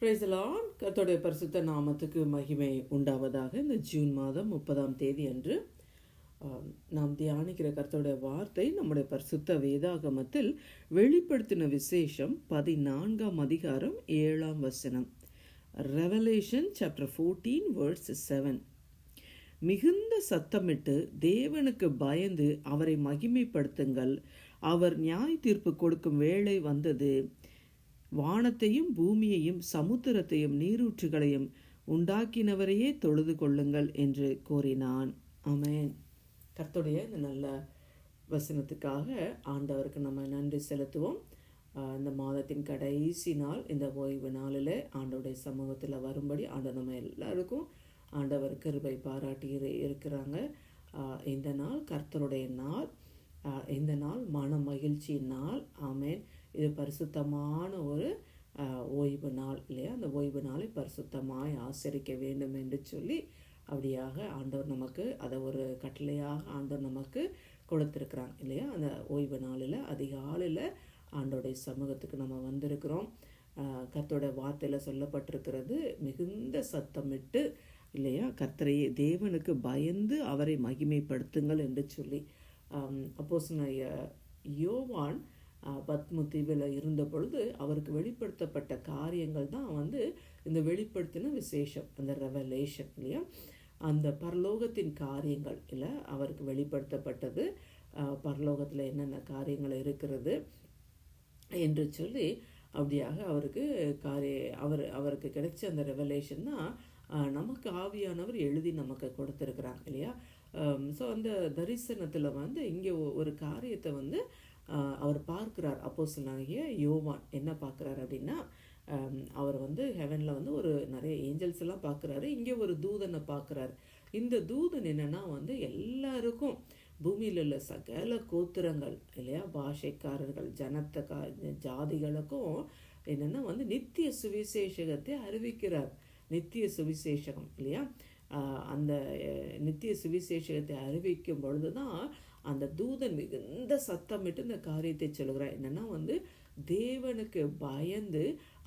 Praise the Lord கர்த்தருடைய பரிசுத்த நாமத்துக்கு மகிமை உண்டாவதாக இந்த ஜூன் மாதம் முப்பதாம் தேதி அன்று நாம் தியானிக்கிற கர்த்தோடைய வார்த்தை நம்முடைய பரிசுத்த வேதாகமத்தில் வெளிப்படுத்தின விசேஷம் பதினான்காம் அதிகாரம் ஏழாம் வசனம். Revelation chapter fourteen words seven மிகுந்த சத்தமிட்டு தேவனுக்கு பயந்து அவரை மகிமைப்படுத்துங்கள். அவர் நியாய தீர்ப்பு கொடுக்கும் வேலை வந்தது. வானத்தையும் பூமியையும் சமுத்திரத்தையும் நீரூற்றுகளையும் உண்டாக்கினவரையே தொழுது கொள்ளுங்கள் என்று கூறினான். அமேன் கர்த்தருடைய இந்த நல்ல வசனத்துக்காக ஆண்டவருக்கு நம்ம நன்றி செலுத்துவோம். இந்த மாதத்தின் கடைசி நாள் இந்த ஓய்வு நாளில் ஆண்டவருடைய சமூகத்தில் வரும்படி ஆண்டவர் நம்ம எல்லாருக்கும் ஆண்டவர் கிருபை பாராட்டி இரு- இருக்கிறாங்க. இந்த நாள் கர்த்தருடைய நாள். இந்த நாள் மன மகிழ்ச்சியின் நாள். ஆமேன். இது பரிசுத்தமான ஒரு ஓய்வு நாள் இல்லையா? அந்த ஓய்வு நாளை பரிசுத்தமாய் ஆசரிக்க வேண்டும் என்று சொல்லி அப்படியாக ஆண்டவர் நமக்கு அதை ஒரு கட்டளையாக ஆண்டவர் நமக்கு கொடுத்துருக்குறாங்க இல்லையா? அந்த ஓய்வு நாளில் அதிகாலையில் ஆண்டோடைய சமூகத்துக்கு நம்ம வந்திருக்கிறோம். ஆஹ் வார்த்தையில் சொல்லப்பட்டிருக்கிறது மிகுந்த சத்தமிட்டு இல்லையா? கர்த்தரையே தேவனுக்கு பயந்து அவரை மகிமைப்படுத்துங்கள் என்று சொல்லி. அப்போஸ் யோவான் பத்மு தீவில் இருந்த பொழுது அவருக்கு வெளிப்படுத்தப்பட்ட காரியங்கள் தான் வந்து இந்த வெளிப்படுத்தின விசேஷம் அந்த ரெவலேஷன் இல்லையா? அந்த பரலோகத்தின் காரியங்கள் இல்லை அவருக்கு வெளிப்படுத்தப்பட்டது. பரலோகத்தில் என்னென்ன காரியங்கள் இருக்கிறது என்று சொல்லி அப்படியாக அவருக்கு காரிய அவர் அவருக்கு கிடைச்ச அந்த ரெவலேஷன் தான் நமக்கு ஆவியானவர் எழுதி நமக்கு கொடுத்துருக்குறாங்க இல்லையா? ஸோ அந்த தரிசனத்தில் வந்து இங்கே ஒரு காரியத்தை வந்து அவர் பார்க்கிறார் அப்போஸ்தலனாகிய யோவான் என்ன பார்க்குறாரு அப்படின்னா அவர் வந்து ஹெவனில் வந்து ஒரு நிறைய ஏஞ்சல்ஸ் எல்லாம் பார்க்குறாரு. இங்கே ஒரு தூதனை பார்க்குறாரு. இந்த தூதன் என்னென்னா வந்து எல்லாருக்கும் பூமியில் உள்ள சகல கோத்திரங்கள் இல்லையா? பாஷைக்காரர்கள் ஜனத்த கா ஜாதிகளுக்கும் என்னென்னா வந்து நித்திய சுவிசேஷகத்தை அறிவிக்கிறார். நித்திய சுவிசேஷகம் இல்லையா? அந்த நித்திய சுவிசேஷகத்தை அறிவிக்கும் பொழுது தான் அந்த தூதன் மிகுந்த சத்தமிட்டு இந்த காரியத்தை சொல்கிறார் என்னன்னா வந்து தேவனுக்கு பயந்து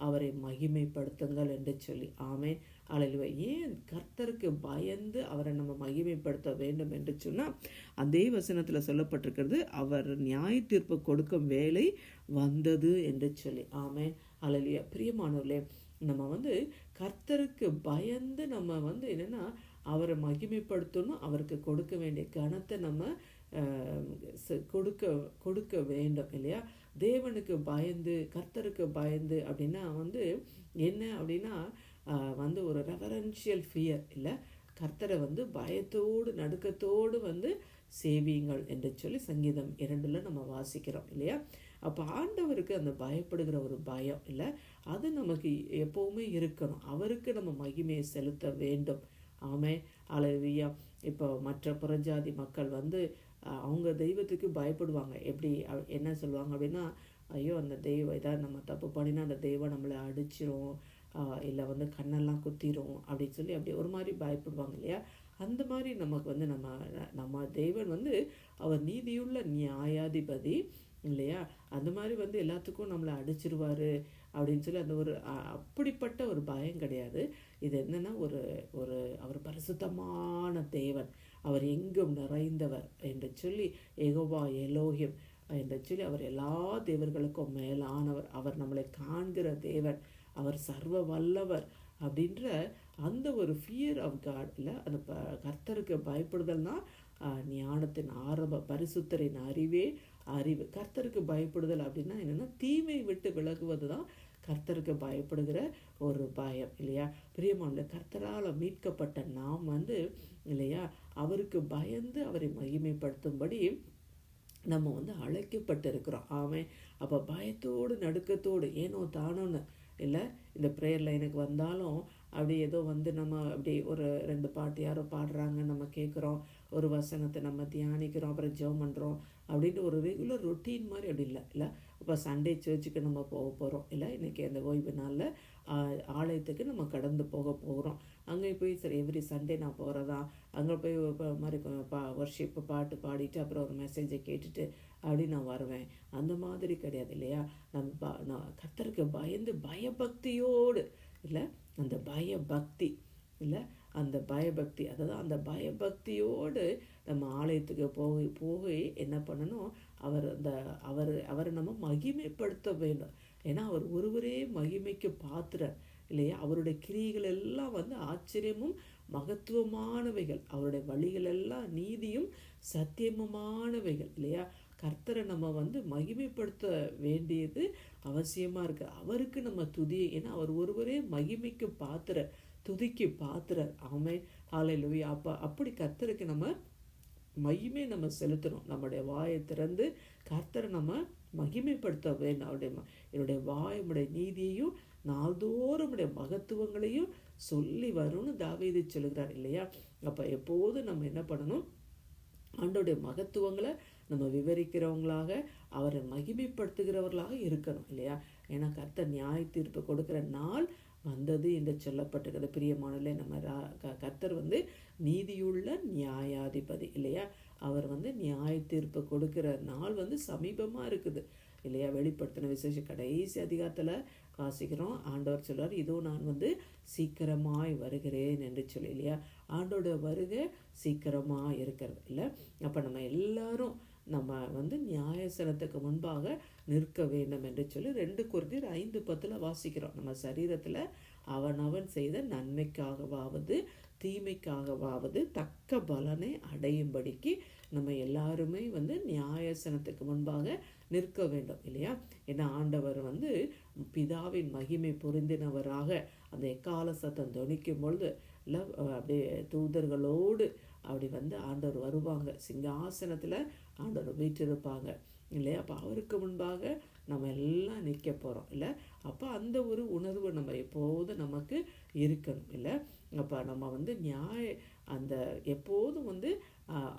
அவரை மகிமைப்படுத்துங்கள் என்று சொல்லி. ஆமேன். அலையிலுவ ஏன் கர்த்தருக்கு பயந்து அவரை நம்ம மகிமைப்படுத்த வேண்டும் என்று சொன்னால் அதே வசனத்தில் சொல்லப்பட்டிருக்கிறது அவர் நியாய தீர்ப்பு கொடுக்கும் வேலை வந்தது என்று சொல்லி. ஆமேன். அழலியா பிரியமானவர்களே நம்ம வந்து கர்த்தருக்கு பயந்து நம்ம வந்து என்னென்னா அவரை மகிமைப்படுத்தணும் அவருக்கு கொடுக்க வேண்டிய கணத்தை நம்ம கொடுக்க கொடுக்க வேண்டும் இல்லையா? தேவனுக்கு பயந்து கர்த்தருக்கு பயந்து அப்படின்னா வந்து என்ன அப்படின்னா வந்து ஒரு ரெஃபரன்ஷியல் ஃபியர் இல்லை? கர்த்தரை வந்து பயத்தோடு நடுக்கத்தோடு வந்து சேவியுங்கள் என்று சொல்லி சங்கீதம் இரண்டில் நம்ம வாசிக்கிறோம் இல்லையா? அப்போ ஆண்டவருக்கு அந்த பயப்படுகிற ஒரு பயம் இல்லை? அது நமக்கு எப்போவுமே இருக்கணும். அவருக்கு நம்ம மகிமையை செலுத்த வேண்டும். ஆமே அலவியா இப்போ மற்ற புறஜாதி மக்கள் வந்து அவங்க தெய்வத்துக்கு பயப்படுவாங்க. எப்படி என்ன சொல்லுவாங்க அப்படின்னா ஐயோ அந்த தெய்வம் ஏதாவது நம்ம தப்பு பண்ணினா அந்த தெய்வம் நம்மளை அடிச்சிரும் இல்லை வந்து கண்ணெல்லாம் குத்திரும் அப்படின்னு சொல்லி அப்படி ஒரு மாதிரி பயப்படுவாங்க இல்லையா? அந்த மாதிரி நமக்கு வந்து நம்ம நம்ம தெய்வன் வந்து அவர் நீதியுள்ள நியாயாதிபதி. இல்லையா? அந்த மாதிரி வந்து எல்லாத்துக்கும் நம்மளை அடிச்சிருவார் அப்படின்னு சொல்லி அந்த ஒரு அப்படிப்பட்ட ஒரு பயம் கிடையாது. இது என்னன்னா ஒரு ஒரு அவர் பரிசுத்தமான தேவன். அவர் எங்கும் நிறைந்தவர் என்று சொல்லி எகோவா எலோகியம் என்று சொல்லி அவர் எல்லா தேவர்களுக்கும் மேலானவர். அவர் நம்மளை காண்கிற தேவன். அவர் சர்வ வல்லவர் அப்படின்ற அந்த ஒரு ஃபியர் ஆஃப் காட் இல்லை அந்த ப கர்த்தருக்கு பயப்படுதல்னா ஞானத்தின் ஆரம்ப பரிசுத்தரின் அறிவே அறிவு. கர்த்தருக்கு பயப்படுதல் அப்படின்னா என்னென்னா தீமை விட்டு விலகுவது தான் கர்த்தருக்கு பயப்படுகிற ஒரு பயம் இல்லையா? பிரியமான கர்த்தரால் மீட்கப்பட்ட நாம் வந்து இல்லையா? அவருக்கு பயந்து அவரை மகிமைப்படுத்தும்படி நம்ம வந்து அழைக்கப்பட்டிருக்கிறோம். ஆமென். அப்போ பயத்தோடு நடுக்கத்தோடு ஏனோ தானோன்னு இல்லை? இந்த ப்ரேயர் லைனுக்கு வந்தாலும் அப்படி ஏதோ வந்து நம்ம அப்படி ஒரு ரெண்டு பாட்டு யாரோ பாடுறாங்க நம்ம கேட்குறோம். ஒரு வசனத்தை நம்ம தியானிக்கிறோம் அப்புறம் ஜெபம் பண்ணுறோம் அப்படின்ட்டு ஒரு ரெகுலர் ரொட்டீன் மாதிரி அப்படி இல்லை. இல்லை இப்போ சண்டே சர்ச்சுக்கு நம்ம போக போகிறோம் இல்லை இன்றைக்கி அந்த ஓய்வு நாளில் ஆலயத்துக்கு நம்ம கடந்து போக போகிறோம் அங்கே போய் சரி எவ்ரி சண்டே நான் போகிறதா அங்கே போய் இப்போ மாதிரி பா ஒர்ஷிப்பு பாட்டு பாடிட்டு அப்புறம் ஒரு மெசேஜை கேட்டுட்டு அப்படி நான் வருவேன். அந்த மாதிரி கிடையாது இல்லையா? நம்ம ப- நான் கத்தருக்கு பயந்து பயபக்தியோடு இல்லை அந்த பயபக்தி இல்லை அந்த பயபக்தி அதாவது அந்த பயபக்தியோடு நம்ம ஆலயத்துக்கு போக போய் என்ன பண்ணணும்? அவர் அந்த அவர் அவரை நம்ம மகிமைப்படுத்த வேண்டும். ஏன்னா அவர் ஒருவரே மகிமைக்கு பாத்திரர் இல்லையா? அவருடைய கிரிகள் எல்லாம் வந்து ஆச்சரியமும் மகத்துவமானவைகள். அவருடைய வழிகள் எல்லாம் நீதியும் சத்தியமுமானவைகள் இல்லையா? கர்த்தரை நம்ம வந்து மகிமைப்படுத்த வேண்டியது அவசியமாக இருக்குது அவருக்கு நம்ம துதி ஏன்னா அவர் ஒருவரே மகிமைக்கு பாத்திர துதிக்கு பாத்திர ஆமை ஆலையிலுவி அப்போ அப்படி கர்த்தருக்கு நம்ம மகிமை நம்ம செலுத்தணும். நம்முடைய வாயை திறந்து கர்த்தரை நம்ம மகிமைப்படுத்த வேண்டும். அவருடைய ம- என்னுடைய வாயமுடைய நீதியையும் நாள்தோறும் மகத்துவங்களையும் சொல்லி வரும்னு தாவீது சொல்கிறார் இல்லையா? அப்போ எப்போதும் நம்ம என்ன பண்ணணும்? ஆண்டோடைய மகத்துவங்களை நம்ம விவரிக்கிறவங்களாக அவரை மகிமைப்படுத்துகிறவர்களாக இருக்கணும் இல்லையா? ஏன்னா கர்த்தர் நியாய தீர்ப்பு கொடுக்கிற நாள் வந்தது என்று சொல்லப்பட்டிருக்கிறது. பிரியமானலே நம்ம ரா- க- கர்த்தர் வந்து நீதியுள்ள நியாயாதிபதி இல்லையா? அவர் வந்து நியாய தீர்ப்பு கொடுக்கிற நாள் வந்து சமீபமாக இருக்குது இல்லையா? வெளிப்படுத்தின விசேஷம் கடைசி அதிகாரத்தில் வாசிக்கிறோம். ஆண்டவர் சொல்வார் இதோ நான் வந்து சீக்கிரமாய் வருகிறேன் என்று சொல்லி இல்லையா? ஆண்டோட வருகை சீக்கிரமாக இருக்கிறது இல்லை? அப்போ நம்ம எல்லாரும் நம்ம வந்து நியாயசனத்துக்கு முன்பாக நிற்க வேண்டும் என்று சொல்லி ரெண்டு குருதிர் ஐந்து பத்தில் வாசிக்கிறோம். நம்ம சரீரத்தில் அவன் அவன் செய்த நன்மைக்காகவாவது தீமைக்காகவாவது தக்க பலனை அடையும்படிக்கு நம்ம எல்லாருமே வந்து நியாயசனத்துக்கு முன்பாக நிற்க வேண்டும் இல்லையா? ஏன்னா ஆண்டவர் வந்து பிதாவின் மகிமை புரிந்தினவராக அந்த எக்கால சத்தம் துணிக்கும் பொழுது அப்படியே தூதர்களோடு அப்படி வந்து ஆண்டவர் வருவாங்க. சிங்காசனத்தில் ஆண்டவர் வீற்றிருப்பாங்க. இல்லையா? அப்போ அவருக்கு முன்பாக நம்ம எல்லாம் நிற்க போகிறோம் இல்லை? அப்போ அந்த ஒரு உணர்வு நம்ம எப்போதும் நமக்கு இருக்கணும். இல்லை? அப்போ நம்ம வந்து நியாய அந்த எப்போதும் வந்து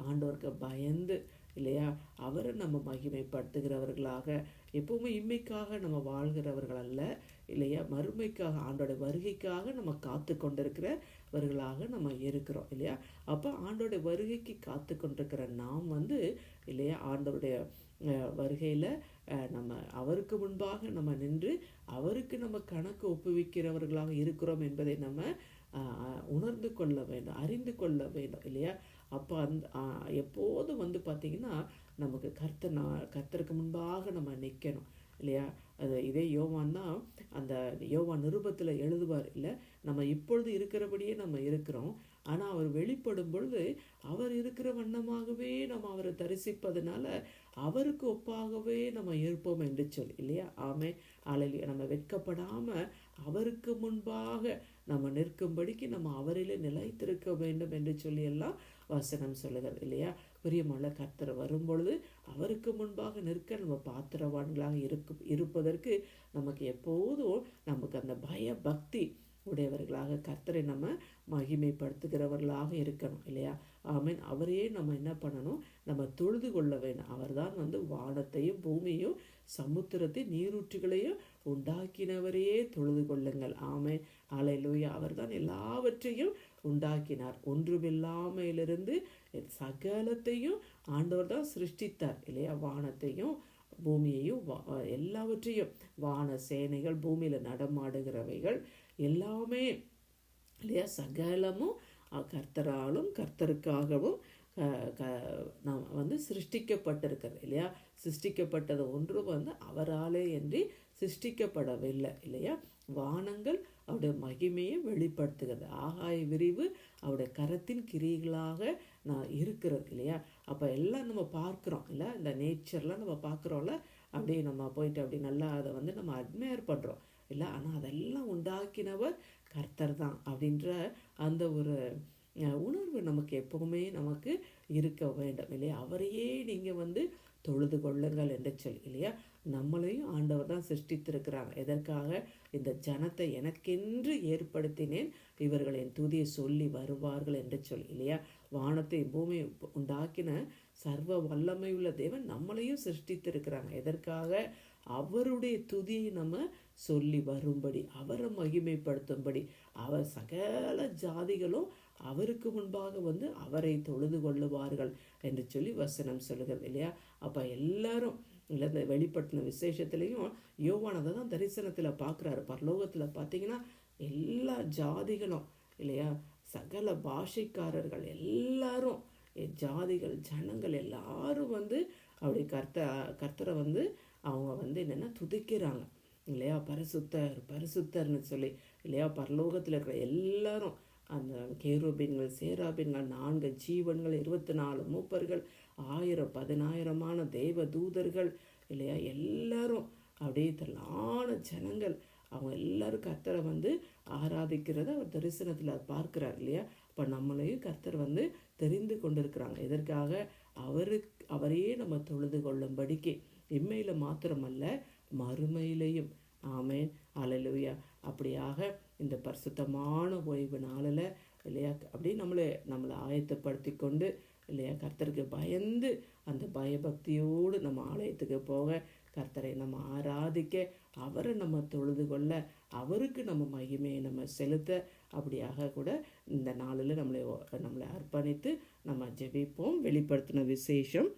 ஆண்டவருக்கு பயந்து இல்லையா? அவரை நம்ம மகிமைப்படுத்துகிறவர்களாக எப்பவுமே இம்மைக்காக நம்ம வாழ்கிறவர்கள் அல்ல இல்லையா? மறுமைக்காக ஆண்டோட வருகைக்காக நம்ம காத்து கொண்டிருக்கிறவர்களாக நம்ம இருக்கிறோம் இல்லையா? அப்போ ஆண்டோட வருகைக்கு காத்து கொண்டிருக்கிற நாம் வந்து இல்லையா? ஆண்டோடைய வருகையில் நம்ம அவருக்கு முன்பாக நம்ம நின்று அவருக்கு நம்ம கணக்கு ஒப்புவிக்கிறவர்களாக இருக்கிறோம் என்பதை நம்ம உணர்ந்து கொள்ள வேண்டும் அறிந்து கொள்ள வேண்டும் இல்லையா? அப்போ அந்த எப்போதும் வந்து பார்த்திங்கன்னா நமக்கு கர்த்தனா கர்த்தருக்கு முன்பாக நம்ம நிற்கணும் இல்லையா? அது இதே யோவான் தான் அந்த யோவான் நிருபத்தில் எழுதுவார் இல்லை நம்ம இப்பொழுது இருக்கிறபடியே நம்ம இருக்கிறோம் ஆனால் அவர் வெளிப்படும் பொழுது அவர் இருக்கிற வண்ணமாகவே நம்ம அவரை தரிசிப்பதனால அவருக்கு ஒப்பாகவே நம்ம இருப்போம் என்று சொல்லி இல்லையா? ஆமே அழலி நம்ம வெட்கப்படாமல் அவருக்கு முன்பாக நம்ம நிற்கும்படிக்கு நம்ம அவரிலே நிலைத்திருக்க வேண்டும் என்று சொல்லி எல்லாம் வசனம் சொல்லுகிறது இல்லையா? பிரியமுள்ள கர்த்தர் வரும்பொழுது அவருக்கு முன்பாக நிற்க நம்ம பாத்திரவான்களாக இருக்கு இருப்பதற்கு நமக்கு எப்போதும் நமக்கு அந்த பய பக்தி உடையவர்களாக கர்த்தரை நம்ம மகிமைப்படுத்துகிறவர்களாக இருக்கணும் இல்லையா? ஆமீன். அவரையே நம்ம என்ன பண்ணணும்? நம்ம தொழுது கொள்ள வேண்டும். அவர்தான் வந்து வானத்தையும் பூமியையும் சமுத்திரத்தை நீரூற்றுகளையும் உண்டாக்கினவரையே தொழுது கொள்ளுங்கள். ஆமேன். அவர் அவர்தான் எல்லாவற்றையும் உண்டாக்கினார். ஒன்றுமில்லாமையிலிருந்து சகலத்தையும் ஆண்டவர் தான் சிருஷ்டித்தார் இல்லையா? வானத்தையும் பூமியையும் வா- எல்லாவற்றையும். வான சேனைகள் பூமியில் நடமாடுகிறவைகள். எல்லாமே இல்லையா? சகலமும் கர்த்தராலும் கர்த்தருக்காகவும் க- க- நாம் வந்து சிருஷ்டிக்கப்பட்டிருக்கிறது இல்லையா? சிருஷ்டிக்கப்பட்டது ஒன்று வந்து அவராலே என்று சிருஷ்டிக்கப்படவில்லை இல்லையா? வானங்கள் அவருடைய மகிமையை வெளிப்படுத்துகிறது. ஆகாய விரிவு அவருடைய கரத்தின் கிரிகளாக நான் இருக்கிறது இல்லையா? அப்போ எல்லாம் நம்ம பார்க்குறோம் இல்லை இந்த நேச்சர்லாம் நம்ம பார்க்குறோம்ல. அப்படியே நம்ம போயிட்டு அப்படி நல்லா அதை வந்து நம்ம அட்மையர் பண்ணுறோம் இல்லை ஆனால் அதெல்லாம் உண்டாக்கினவர் கர்த்தர் தான் அப்படின்ற அந்த ஒரு உணர்வு நமக்கு எப்பவுமே நமக்கு இருக்க வேண்டும் இல்லையா? அவரையே நீங்கள் வந்து தொழுது கொள்ளுங்கள் என்று சொல்லி இல்லையா? நம்மளையும் ஆண்டவர் தான் சிருஷ்டித்திருக்கிறாங்க எதற்காக? இந்த ஜனத்தை எனக்கென்று ஏற்படுத்தினேன் இவர்கள் என் துதியை சொல்லி வருவார்கள் என்று சொல்லி இல்லையா? வானத்தை பூமியை உண்டாக்கின சர்வ வல்லமை உள்ள தேவன் நம்மளையும் சிருஷ்டித்திருக்கிறாங்க எதற்காக? அவருடைய துதியை நம்ம சொல்லி வரும்படி அவரை மகிமைப்படுத்தும்படி அவர் சகல ஜாதிகளும் அவருக்கு முன்பாக வந்து அவரை தொழுது கொள்ளுவார்கள் என்று சொல்லி வசனம் சொல்லுகிறது இல்லையா? அப்போ எல்லாரும் இல்லை இந்த வெளிப்பட்டின விசேஷத்துலேயும் யோவானதை தான் தரிசனத்தில் பார்க்குறாரு பரலோகத்தில் பார்த்தீங்கன்னா எல்லா ஜாதிகளும் இல்லையா? சகல பாஷைக்காரர்கள் எல்லாரும் ஜாதிகள் ஜனங்கள் எல்லாரும் வந்து அப்படி கர்த்த கர்த்தரை வந்து அவங்க வந்து என்னென்னா துதிக்கிறாங்க. இல்லையா? பரிசுத்தர் பரிசுத்தர்னு சொல்லி இல்லையா? பரலோகத்தில் இருக்கிற எல்லாரும் அந்த கேரூபின்கள் சேராபின்கள் நான்கு ஜீவன்கள் இருபத்தி நாலு மூப்பர்கள் ஆயிரம் பதினாயிரமான தெய்வ தூதர்கள் இல்லையா? எல்லாரும் அப்படியே திரளான ஜனங்கள். அவங்க எல்லாரும் கர்த்தரை வந்து ஆராதிக்கிறத அவர் தரிசனத்தில் பார்க்குறார் இல்லையா? இப்போ நம்மளையும் கர்த்தர் வந்து தெரிந்து கொண்டிருக்கிறாங்க. எதற்காக? அவருக்கு அவரையே நம்ம தொழுது கொள்ளும்படிக்கு. இம்மையில் மாத்திரமல்ல மறுமையிலையும். ஆமேன். அலலுயா அப்படியாக இந்த பரிசுத்தமான ஓய்வு நாளில் இல்லையா அப்படியே நம்மளை நம்மளை ஆயத்தப்படுத்தி கொண்டு இல்லையா கர்த்தருக்கு பயந்து அந்த பயபக்தியோடு நம்ம ஆலயத்துக்கு போக கர்த்தரை நம்ம ஆராதிக்க அவரை நம்ம தொழுது கொள்ள அவருக்கு நம்ம மகிமையை நம்ம செலுத்த அப்படியாக கூட இந்த நாளில் நம்மளை நம்மளை அர்ப்பணித்து நம்ம ஜெபிப்போம். வெளிப்படுத்தின விசேஷம்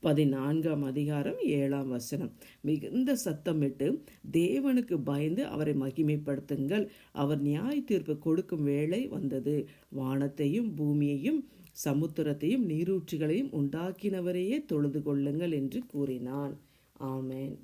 பதினான்காம் அதிகாரம் ஏழாம் வசனம். மிகுந்த சத்தமிட்டு தேவனுக்கு பயந்து அவரை மகிமைப்படுத்துங்கள். அவர் நியாய தீர்ப்பு கொடுக்கும் வேளை வந்தது. வானத்தையும் பூமியையும் சமுத்திரத்தையும் நீரூற்றுகளையும் உண்டாக்கினவரையே தொழுது கொள்ளுங்கள் என்று கூறினான். ஆமேன்.